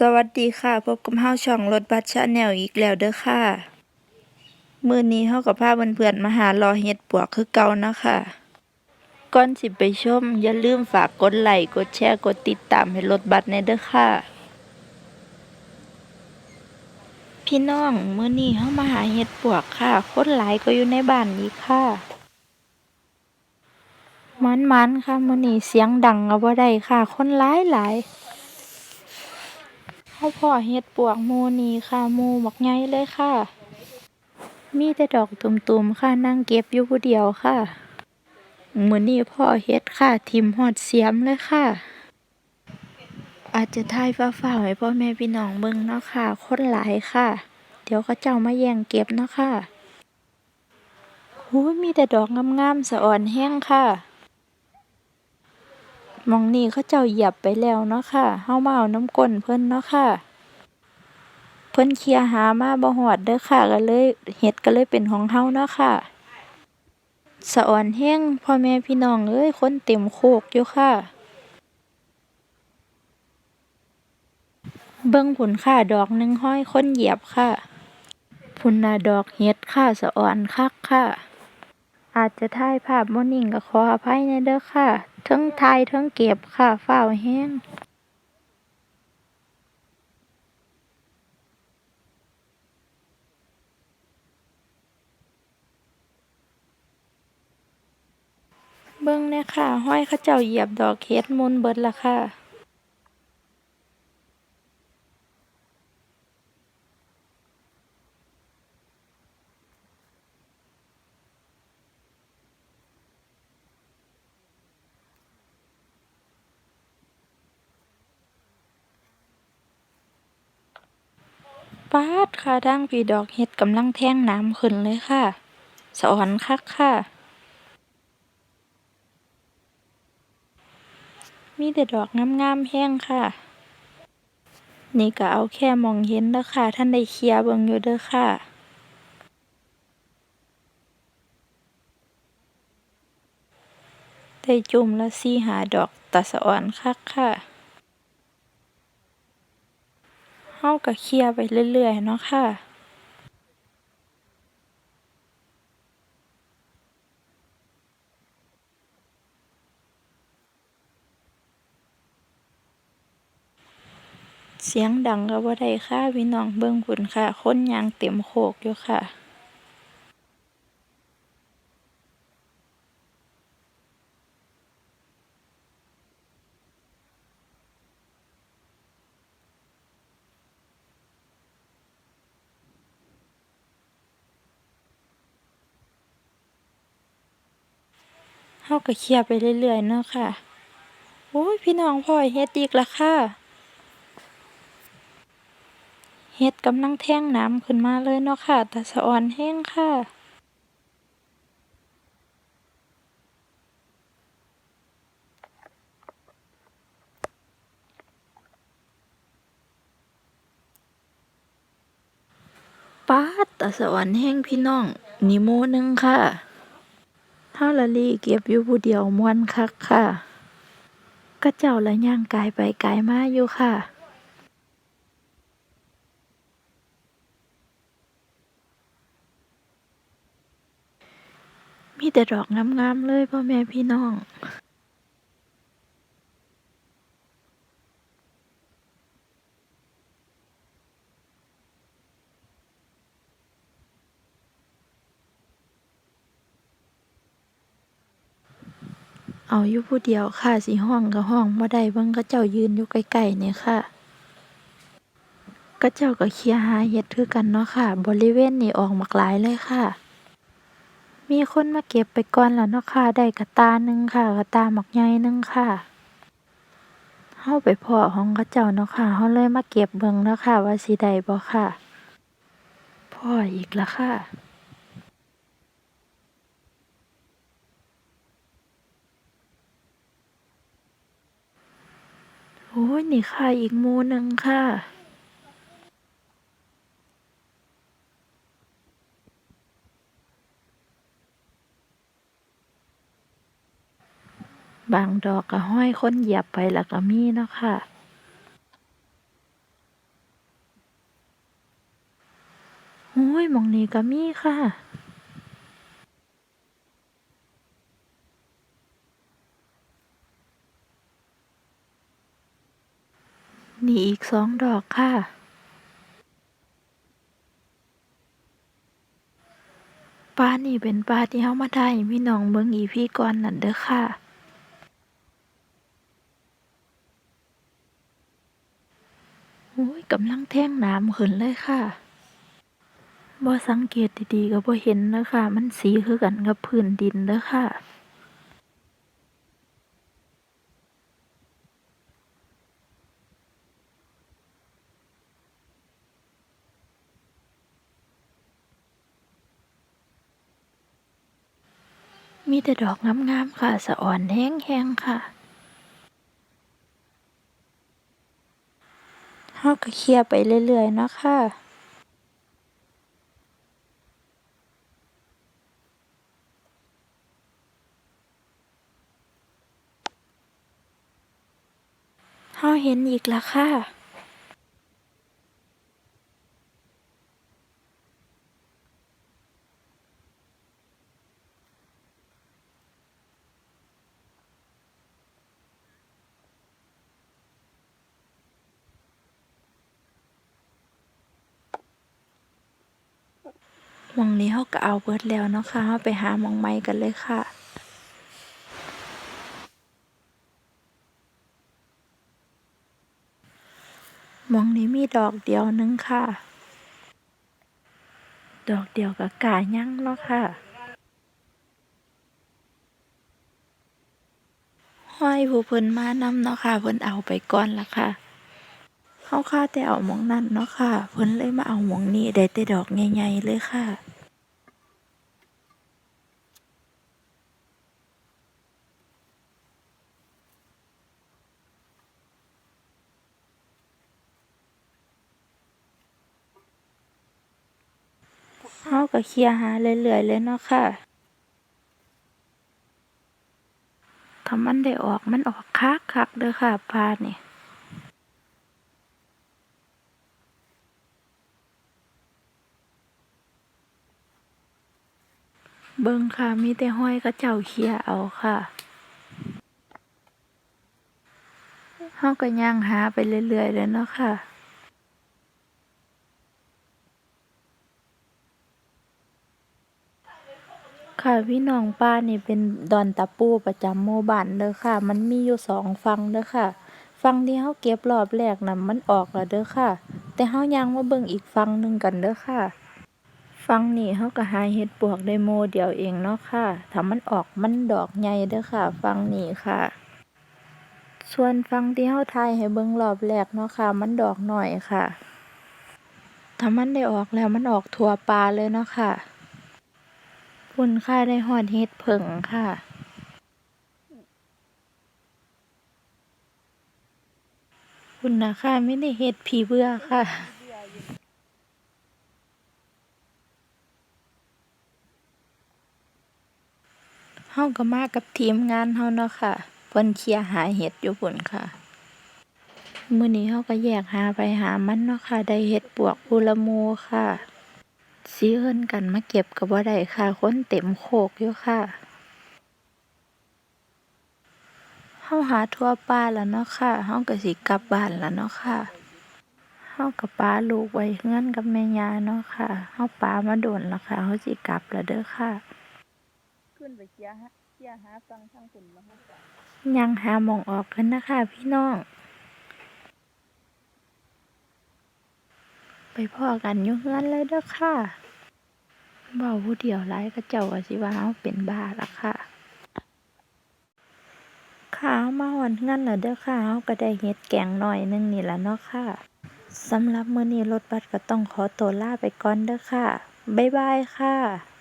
สวัสดีค่ะ พบกับเฮาช่องรถบัสชาแนลอีกแล้วเด้อค่ะ มื้อนี้เฮากับพาเพื่อนๆมาหารอเฮ็ดปวกคือเก่านะค่ะก่อนสิไปชม อย่าลืมฝากกดไลค์กดแชร์กดติดตามให้รถบัสในเด้อค่ะ พี่น้องมื้อนี้เฮามาหาเฮ็ดปวกค่ะ คนหลายก็อยู่ในบ้านอีกค่ะมันๆค่ะมื้อนี้เสียงดังก็บ่ได้ค่ะ คนหลายหลาย เฮาพ่อเฮ็ดปวกมูนี้ค่ะมู่บักใหญ่เลยค่ะ มีแต่ดอกตุ่มๆค่ะนั่งเก็บอยู่ผู้เดียวค่ะมือนี้พ่อเฮ็ดค่ะทิมฮอดเสียมเลยค่ะ อาจจะถ่ายฟ้าวๆให้พ่อแม่พี่น้องเบิ่งเนาะค่ะ คนหลายค่ะ เดี๋ยวเขาเจ้ามาแย่งเก็บเนาะค่ะหูมีแต่ดอกงามๆสะอ่อนแห้งค่ะ มองนี้เขาเจ้าเหยียบไปแล้วเนาะค่ะ เฮามาเอาน้ำก้นเพิ่นเนาะค่ะ เพิ่นเคลียหามาบ่ฮอดเด้อค่ะ ก็เลยเฮ็ดก็เลยเป็นของเฮาเนาะค่ะ สะอ่อนแห้งพ่อแม่พี่น้องเอ้ยคนเต็มโคกอยู่ค่ะ เบิ่งผุนค่ะดอกหนึ่งห้อยคนเหยียบค่ะพุ่นน่ะดอกเห็ดค่ะสะอ่อนคักค่ะ อาจจะถ่ายภาพบ่นิ่งก็ขออภัยในเด้อค่ะ ทั้งทายทั้งเก็บค่ะฝ้าวแห้งเบิ่งแหน่ค่ะ ห้อยเขาเจ้าเหยียบดอกเฮ็ดมุนเบิดละค่ะ ป๊าดค่ะทางพี่ดอกเห็ดกำลังแทงน้ำขึ้นเลยค่ะ สะอ่อนคักค่ะ มีแต่ดอกงามๆแห้งค่ะ นี่ก็เอาแค่มองเห็นเด้อค่ะ ท่านได้เคลียร์เบิ่งอยู่เด้อค่ะได้จุ่มละสี่หาดอกตาสะอ่อนคักค่ะ เฮาก็เคลียร์ไปเรื่อย ๆ เนาะค่ะเสียงดังก็บ่ได้ค่ะพี่น้องเบิ่งพุ่นค่ะ คนยางเต็มโคกอยู่ค่ะ เฮาก็เคลียร์ไปเรื่อยๆเนาะค่ะโอ้ยพี่น้องพ่อยเฮ็ดอีกละค่ะเฮ็ดกำลังแท่งน้ำขึ้นมาเลยเนาะค่ะตาสะอ่อนแห้งค่ะป๊าตาสะอ่อนแห้งพี่น้องนี่หมู่หนึ่งค่ะ เฮาละลี่เก็บอยู่ผู้เดียวม่วนคักค่ะก็เจ้าละย่างกายไปกายมาอยู่ค่ะมีแต่ดอกงามๆเลยพ่อแม่พี่น้อง เอาอยู่ผู้เดียวค่ะสิห้องก็ห้องบ่ได้เบิ่งเขาเจ้ายืนอยู่ใกล้ๆนี่ค่ะเขาเจ้าก็เคลียร์หาเห็ดคือกันเนาะค่ะ บริเวณนี้ออกบักหลายเลยค่ะ มีคนมาเก็บไปก่อนแล้วเนาะค่ะ ได้กระตาหนึ่งค่ะกระตาหมักใหญ่หนึ่งค่ะเฮาไปพ้อของเขาเจ้าเนาะค่ะเฮาเลยมาเก็บเบิ่งเนาะค่ะ ว่าสิได้บ่ค่ะพ้ออีกแล้วค่ะ โอ้ยนี่ค่ะอีกโมหนึ่งค่ะ บางดอกก็ห้อยค้นเหยียบไปแล้วก็มีเนาะค่ะโอ้ยมองนี้ก็มีค่ะ นี่อีกสองดอกค่ะ ปลานี่เป็นปลาที่เฮามาได้พี่น้องเบิ่ง EP ก่อนนั่นเด้อค่ะโอ้ยกำลังแท่งน้ำขึ้นเลยค่ะบ่สังเกตดีๆก็บ่เห็นเด้อค่ะ มันสีคือกันกับพื้นดินเด้อค่ะ มีแต่ดอกงามๆค่ะ สะอ่อนแห้งๆค่ะเฮาก็เขี่ยไปเรื่อยๆนะค่ะเฮาเห็นอีกแล้วค่ะ ห มองนี้เฮาก็เอาเบิดแล้วเนาะค่ะเฮาไปหามองใหม่กันเลยค่ะมองนี้มีดอกเดียวนึงค่ะ ดอกเดียวก็กล้ายั่งเนาะค่ะห้อยผู้เพิ่นมานำเนาะค่ะเพิ่นเอาไปก่อนละค่ะเฮาคาแต่เอาหมองนั้นเนาะค่ะ เพิ่นเลยมาเอาหมองนี้ได้แต่ดอกใหญ่ๆเลยค่ะ เฮาก็เขี่ยหาเรื่อยๆเลยเนาะค่ะถ้ามันได้ออกมันออกคักๆเด้อค่ะปลานี่เบิ่งค่ะมีแต่ห้อยเขาเจ้าเขี่ยเอาค่ะเฮาก็ย่างหาไปเรื่อยๆเลยเนาะค่ะ ค่ะพี่น้องปลานี่เป็นดอนตะปูประจำหมู่บ้านเด้อค่ะ มันมีอยู่สองฝั่งเด้อค่ะ ฝั่งที่เฮาเก็บรอบแรกน่ะมันออกแล้วเด้อค่ะ แต่เฮาย่างมาเบิ่งอีกฝั่งหนึ่งกันเด้อค่ะ ฝั่งนี้เฮาก็หาเห็ดปวกได้โมเดียวเองเนาะค่ะ ถ้ามันออกมันดอกใหญ่เด้อค่ะ ฝั่งนี้ค่ะ ส่วนฝั่งที่เฮาถ่ายให้เบิ่งรอบแรกเนาะค่ะ มันดอกหน้อยค่ะ ถ้ามันได้ออกแล้วมันออกทั่วปลาเลยเนาะค่ะ พุ่นค่ะได้ฮอดเห็ดเผิงค่ะพุ่นะค่ะไม่ได้เห็ดผีเบื่อค่ะเฮาก็มากับทีมงานเฮาเนาะค่ะเพิ่นเคลียร์หาเห็ดอยู่พุ่นค่ะมื้อนี้เฮาก็แยกหาไปหามันเนาะค่ะ ได้เห็ดปวกพูละโมค่ะ สิเอิ้นกันมาเก็บก็บ่ได้ค่ะ คนเต็มโคกอยู่ค่ะเฮาหาทั่วป่าแล้วเนาะค่ะเฮาก็สิกลับบ้านแล้วเนาะค่ะเฮาก็ปาลูกไว้เรือนกับแม่ย่าเนาะค่ะเฮาปามาโดนแล้วค่ะเฮาสิกลับแล้วเด้อค่ะ ขึ้นไปเคลียร์ฮะเคลียร์หาฟังทางคุณบ่ฮะยังหาหม่องออกกันนะคะพี่น้อง ไปพ่อกันอยู่เฮือนเลยเด้อค่ะเว้าผู้เดียวไล่กระเจ้าก็สิว่าเอาเป็นบ้าละค่ะค่ะเฮามาหอนเฮือนแล้วเด้อค่ะเอาก็ได้เฮ็ดแกงหน่อยหนึงนี่ละเนาะค่ะสำหรับมื้อนี้รถบัสก็ต้องขอตัวลาไปก่อนเด้อค่ะ บ๊ายบายค่ะ